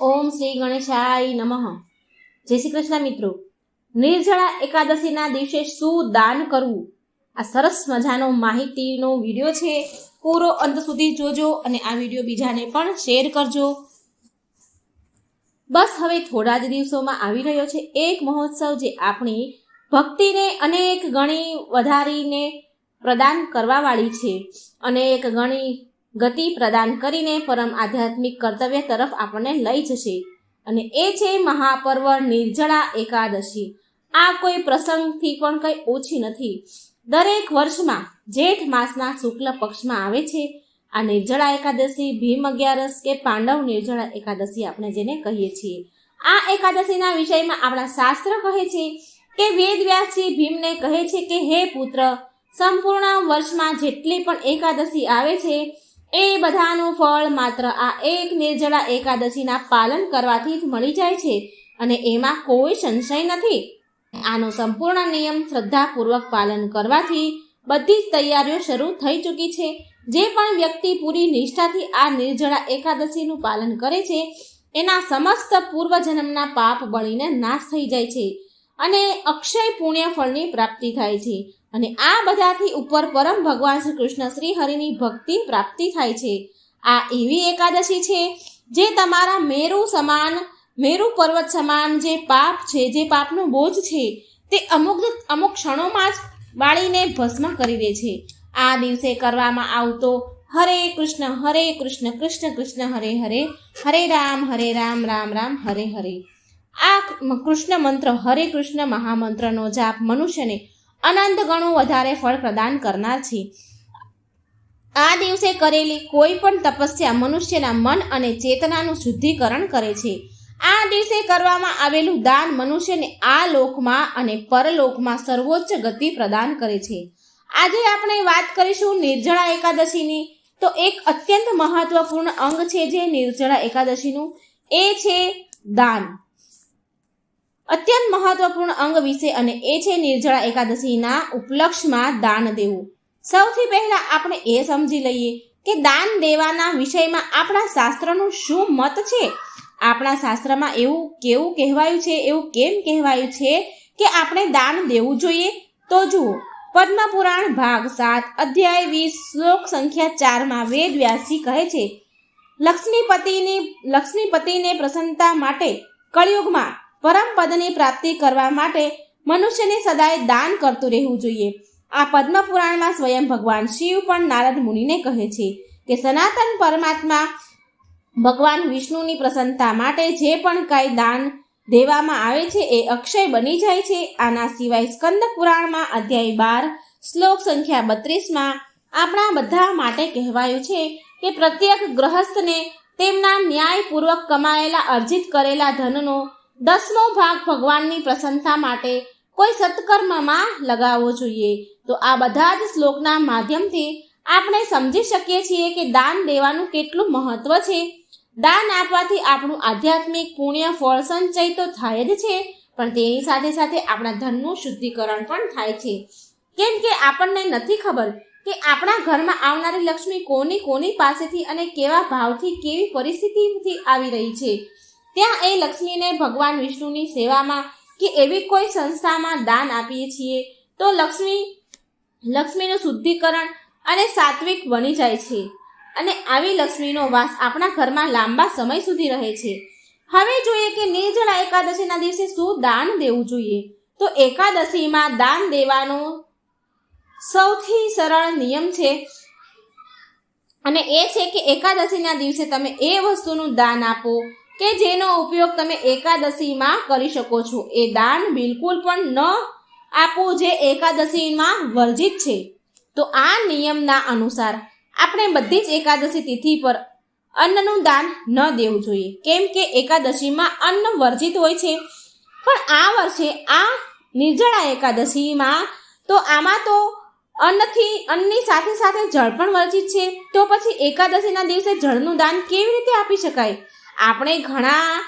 ઓમ શ્રી ગણેશાય નમઃ. જય શ્રી કૃષ્ણ મિત્રો. નિર્જળા એકાદશીના દિવસે શું દાન કરવું? આ સરસ મજાનો માહિતીનો વીડિયો છે. પૂરો અંત સુધી જોજો અને આ વીડિયો બીજાને પણ શેર કરજો. બસ હવે થોડા જ દિવસોમાં આવી રહ્યો છે એક મહોત્સવ જે આપણી ભક્તિને અનેક ગણી વધારીને પ્રદાન કરવાવાળી છે. અનેક ગણી ગતિ પ્રદાન કરીને પરમ આધ્યાત્મિક કર્તવ્ય તરફ આપણને લઈ જશે. અને એ છે મહાપર્વ નિર્જળા એકાદશી. આ કોઈ પ્રસંગથી પણ કંઈ ઓછી નથી. દરેક વર્ષમાં જેઠ માસના શુક્લ પક્ષમાં આવે છે. આ નિર્જળા એકાદશી ભીમ અગિયારસ કે પાંડવ નિર્જળા એકાદશી આપણે જેને કહીએ છીએ. આ એકાદશીના વિષયમાં આપણા શાસ્ત્ર કહે છે કે વેદવ્યાસજી ભીમને કહે છે કે, હે પુત્ર, સંપૂર્ણ વર્ષમાં જેટલી પણ એકાદશી આવે છે એ બધાનું ફળ માત્ર આ એક નિર્જળા એકાદશીના પાલન કરવાથી જ મળી જાય છે અને એમાં કોઈ સંશય નથી. આનો સંપૂર્ણ નિયમ શ્રદ્ધાપૂર્વક પાલન કરવાથી બધી જ તૈયારીઓ શરૂ થઈ ચૂકી છે. જે પણ વ્યક્તિ પૂરી નિષ્ઠાથી આ નિર્જળા એકાદશીનું પાલન કરે છે, એના સમસ્ત પૂર્વજન્મના પાપ બળીને નાશ થઈ જાય છે. અને અક્ષય પુણ્ય ફળની પ્રાપ્તિ થાય છે. અને આ બધાથી ઉપર પરમ ભગવાન શ્રી કૃષ્ણ શ્રી હરિની ભક્તિ પ્રાપ્તિ થાય છે. આ એવી એકાદશી છે જે તમારા મેરુ સમાન, મેરુ પર્વત સમાન જે પાપ છે, જે પાપનો બોજ છે, તે અમુક અમુક ક્ષણોમાં જ વાળીને ભસ્મ કરી દે છે. આ દિવસે કરવામાં આવતો હરે કૃષ્ણ હરે કૃષ્ણ કૃષ્ણ કૃષ્ણ, હરે હરે હરે રામ હરે રામ રામ રામ, હરે હરે. આ કૃષ્ણ મંત્ર, હરે કૃષ્ણ મહામંત્રનો જાપ મનુષ્યને અનંત ગણું વધારે ફળ પ્રદાન કરનાર છે. આ દિવસે કરેલી કોઈ પણ તપસ્યા મનુષ્યના મન અને ચેતનાનું શુદ્ધિકરણ કરે છે. આ દિવસે કરવામાં આવેલું દાન મનુષ્યને આ લોકમાં અને પરલોકમાં સર્વોચ્ચ ગતિ પ્રદાન કરે છે. આજે આપણે વાત કરીશું નિર્જળા એકાદશીની. તો એક અત્યંત મહત્વપૂર્ણ અંગ છે જે નિર્જળા એકાદશીનું. એ છે દાન. અત્યંત મહત્વપૂર્ણ અંગ વિશે અને એ છે નિર્જળા એકાદશીના ઉપલક્ષમાં દાન દેવું. સૌથી પહેલા આપણે એ સમજી લઈએ કે દાન દેવાના વિષયમાં આપણા શાસ્ત્રનું શું મત છે? આપણા શાસ્ત્રમાં એવું કેવું કહેવાયું છે, એવું કેમ કહેવાયું છે કે આપણે દાન દેવું જોઈએ? તો જુઓ, પદ્મપુરાણ ભાગ સાત, અધ્યાય વીસ, શ્લોક સંખ્યા ચારમાં વેદ વ્યાસી કહે છે, લક્ષ્મીપતિની, લક્ષ્મીપતિને પ્રસન્નતા માટે કળિયુગમાં પરમ પદની પ્રાપ્તિ કરવા માટે મનુષ્યને સદાય દાન કરતું રહેવું જોઈએ. આ પદ્મ પુરાણમાં સ્વયં ભગવાન શિવ પણ નારદ મુનિને કહે છે કે સનાતન પરમાત્મા ભગવાન વિષ્ણુની પ્રસન્નતા માટે જે પણ કાંઈ દાન દેવામાં આવે છે એ અક્ષય બની જાય છે. આના સિવાય સ્કંદ પુરાણમાં અધ્યાય બાર, શ્લોક સંખ્યા બત્રીસમાં આપણા બધા માટે કહેવાયું છે કે પ્રત્યેક ગ્રહસ્થને તેમના ન્યાયપૂર્વક કમાયેલા અર્જિત કરેલા ધનનો દસમો ભાગ ભગવાનની પ્રસન્નતા માટે કોઈ સત્કર્મમાં લગાવવો જોઈએ. તો આ બધા જ શ્લોકના માધ્યમથી આપણે સમજી શકીએ છીએ કે દાન દેવાનું કેટલું મહત્વ છે. દાન આપવાથી આપણું આધ્યાત્મિક પુણ્ય ફળ સંચય તો થાય જ છે, પણ તેની સાથે સાથે આપણા ધનનું શુદ્ધિકરણ પણ થાય છે. કેમ કે આપણને નથી ખબર કે આપણા ઘરમાં આવનારી લક્ષ્મી કોની કોની પાસેથી અને કેવા ભાવથી કેવી પરિસ્થિતિથી આવી રહી છે. ત્યાં એ લક્ષ્મીને ભગવાન વિષ્ણુની સેવામાં કે એવી કોઈ સંસ્થામાં દાન આપીએ છીએ તો લક્ષ્મી, લક્ષ્મીનું શુદ્ધિકરણ અને સાત્વિક બની જાય છે. અને આવી લક્ષ્મીનો વાસ આપણા ઘરમાં લાંબા સમય સુધી રહે છે. હવે જોઈએ કે નિર્જળા એકાદશીના દિવસે શું દાન દેવું જોઈએ? તો એકાદશીમાં દાન દેવાનો સૌથી સરળ નિયમ છે. અને એ છે કે એકાદશીના દિવસે તમે એ વસ્તુનું દાન આપો. કે જેનો ઉપયોગ તમે એકાદશીમાં કરી શકો છો. એ દાન બિલકુલ પણ ન આપવું જે એકાદશીમાં વર્જિત છે. તો આ નિયમના અનુસાર આપણે બધી જ એકાદશી તિથિ પર અન્નનું દાન ન દેવું જોઈએ. કેમ કે એકાદશીમાં અન્ન વર્જિત હોય છે. પણ આ વર્ષે આ નિર્જળા એકાદશીમાં તો આમાં તો અન્નથી અન્નની સાથે સાથે જળ પણ વર્જિત છે. તો પછી એકાદશીના દિવસે જળનું દાન કેવી રીતે આપી શકાય? આપણે ઘણા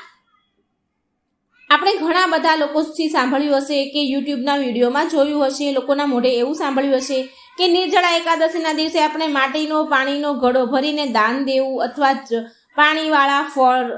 આપણે ઘણા બધા લોકોથી સાંભળ્યું હશે કે યુટ્યુબના વિડીયોમાં જોયું હશે, લોકોના મોઢે એવું સાંભળ્યું હશે કે નિર્જળા એકાદશીના દિવસે આપણે માટીનો, પાણીનો ઘડો ભરીને દાન દેવું અથવા પાણીવાળા ફળ,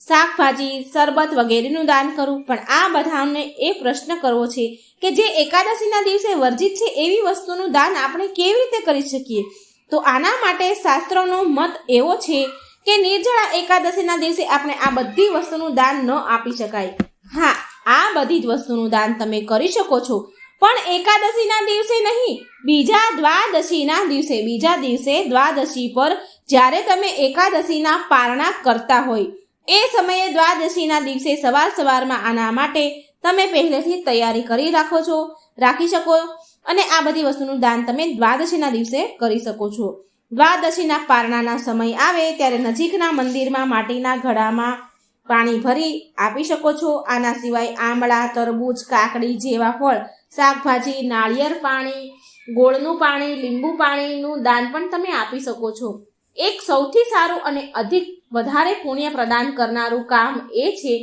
શાકભાજી, શરબત વગેરેનું દાન કરવું. પણ આ બધાને એ પ્રશ્ન કરવો છે કે જે એકાદશીના દિવસે વર્જિત છે એવી વસ્તુનું દાન આપણે કેવી રીતે કરી શકીએ? તો આના માટે શાસ્ત્રોનો મત એવો છે કે નિર્જળા એકાદશીના દિવસે આપણે આ બધી વસ્તુનું દાન ન આપી શકાય. હા, આ બધી જ વસ્તુનું દાન તમે કરી શકો છો. પણ એકાદશીના દિવસે નહીં, બીજા દ્વાદશીના દિવસે, બીજા દિવસે દ્વાદશી પર જ્યારે તમે એકાદશીના પારણા કરતા હોય, એ સમયે દ્વાદશીના દિવસે સવાર સવારમાં આના માટે તમે પહેલેથી તૈયારી કરી રાખો છો, રાખી શકો અને આ બધી વસ્તુનું દાન તમે દ્વાદશીના દિવસે કરી શકો છો. દ્વાદશીના પારણાના સમય આવે ત્યારે નજીકના મંદિરમાં માટીના ઘડામાં પાણી ભરી આપી શકો છો. આના સિવાય આમળા, તરબૂચ, કાકડી જેવા ફળ, શાકભાજી, નાળિયેર પાણી, ગોળનું પાણી, લીંબુ પાણીનું દાન પણ તમે આપી શકો છો. એક સૌથી સારું અને અધિક વધારે પુણ્ય પ્રદાન કરનારું કામ એ છે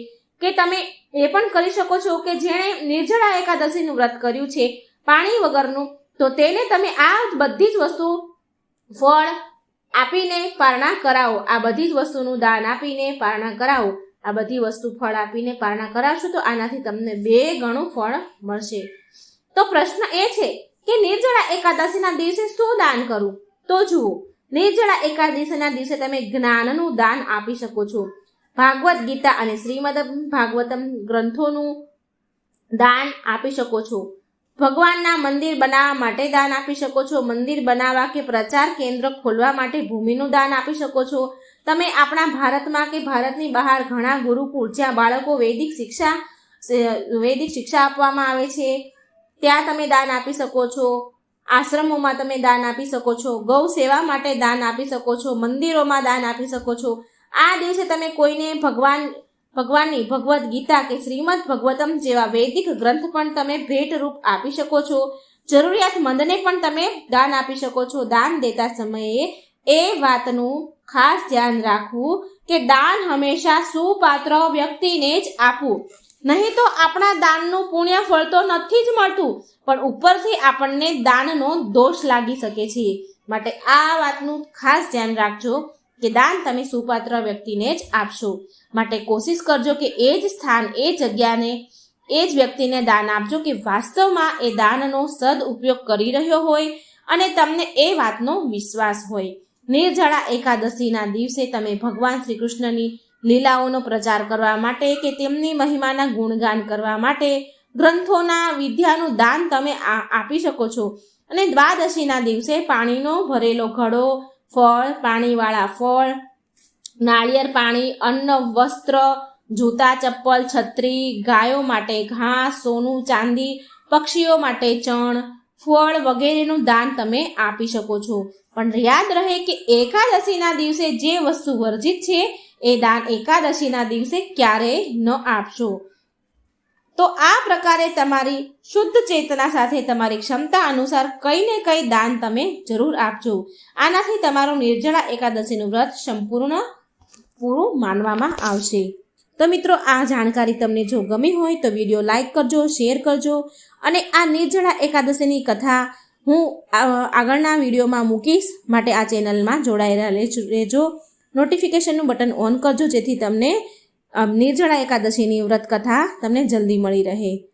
કે તમે એ પણ કરી શકો છો કે જેણે નિર્જળા એકાદશીનું વ્રત કર્યું છે, પાણી વગરનું, તો તેને તમે આ બધી જ વસ્તુ ફળ આપીને પારણા કરાવો. આ બધી જ વસ્તુનું દાન આપીને પારણા કરાવો. આ બધી વસ્તુ ફળ આપીને પારણા કરાવશો તો આનાથી તમને બે ગણું ફળ મળશે. તો પ્રશ્ન એ છે કે નિર્જળા એકાદશીના દિવસે શું દાન કરવું? તો જુઓ, નિર્જળા એકાદશીના દિવસે તમે જ્ઞાનનું દાન આપી શકો છો. ભાગવત ગીતા અને શ્રીમદ ભાગવતમ ગ્રંથોનું દાન આપી શકો છો. ભગવાનના મંદિર બનાવવા માટે દાન આપી શકો છો, મંદિર બનાવવા કે પ્રચાર કેન્દ્ર ખોલવા માટે ભૂમિનું દાન આપી શકો છો. તમે આપણા ભારતમાં કે ભારતની બહાર ઘણા ગુરુકુળ જ્યાં બાળકો વૈદિક શિક્ષા વૈદિક શિક્ષા આપવામાં આવે છે, ત્યાં તમે દાન આપી શકો છો. આશ્રમોમાં તમે દાન આપી શકો છો. ગૌ સેવા માટે દાન આપી શકો છો. મંદિરોમાં દાન આપી શકો છો. આ દિવસે તમે કોઈને ભગવાન ભગવાનની ભગવદ્ ગીતા કે શ્રીમદ ભગવતમ જેવા વૈદિક ગ્રંથ પણ તમે ભેટ રૂપ આપી શકો છો. જરૂરિયાતમંદને પણ તમે દાન આપી શકો છો. દાન દેતા સમયે એ વાતનું ખાસ ધ્યાન રાખવું કે દાન હંમેશા સુપાત્ર વ્યક્તિને જ આપવું. નહીં તો આપણા દાનનું પુણ્ય ફળ તો નથી જ મળતું, પણ ઉપરથી આપણને દાનનો દોષ લાગી શકે છે. માટે આ વાતનું ખાસ ધ્યાન રાખજો. કે દાન તમે સુપાત્ર વ્યક્તિને જ આપશો. માટે કોશિશ કરજો કે એ જ સ્થાન, એ જગ્યાને, એ જ વ્યક્તિને દાન આપજો કે વાસ્તવમાં એ દાનનો સદઉપયોગ કરી રહ્યો હોય અને તમને એ વાતનો વિશ્વાસ હોય. નિર્જળા એકાદશીના દિવસે તમે ભગવાન શ્રી કૃષ્ણની લીલાઓનો પ્રચાર કરવા માટે કે તેમની મહિમાના ગુણગાન કરવા માટે ગ્રંથોના વિદ્યાનું દાન તમે આપી શકો છો. અને દ્વાદશીના દિવસે પાણીનો ભરેલો ઘડો ફળ, પાણીવાળા ફળ, નાળિયેર પાણી, અન્ન, વસ્ત્ર, જૂતા, ચપ્પલ, છત્રી, ગાયો માટે ઘાસ, સોનું, ચાંદી, પક્ષીઓ માટે ચણ, ફળ વગેરેનું દાન તમે આપી શકો છો. પણ યાદ રહે કે એકાદશીના દિવસે જે વસ્તુ વર્જિત છે, એ દાન એકાદશીના દિવસે ક્યારેય ન આપશો. તો આ પ્રકારે તમારી શુદ્ધ ચેતના સાથે તમારી ક્ષમતા અનુસાર કંઈ ને કંઈ દાન તમે જરૂર આપજો. આનાથી તમારું નિર્જળા એકાદશીનું વ્રત સંપૂર્ણ પૂરું માનવામાં આવશે. તો મિત્રો, આ જાણકારી તમને જો ગમી હોય તો વીડિયો લાઇક કરજો, શેર કરજો અને આ નિર્જળા એકાદશીની કથા હું આગળના વિડીયોમાં મૂકીશ. માટે આ ચેનલમાં જોડાયેલા રહેજો- નોટિફિકેશનનું બટન ઓન કરજો જેથી તમને નિર્જળા એકાદશીની વ્રત કથા તમને જલ્દી મળી રહે.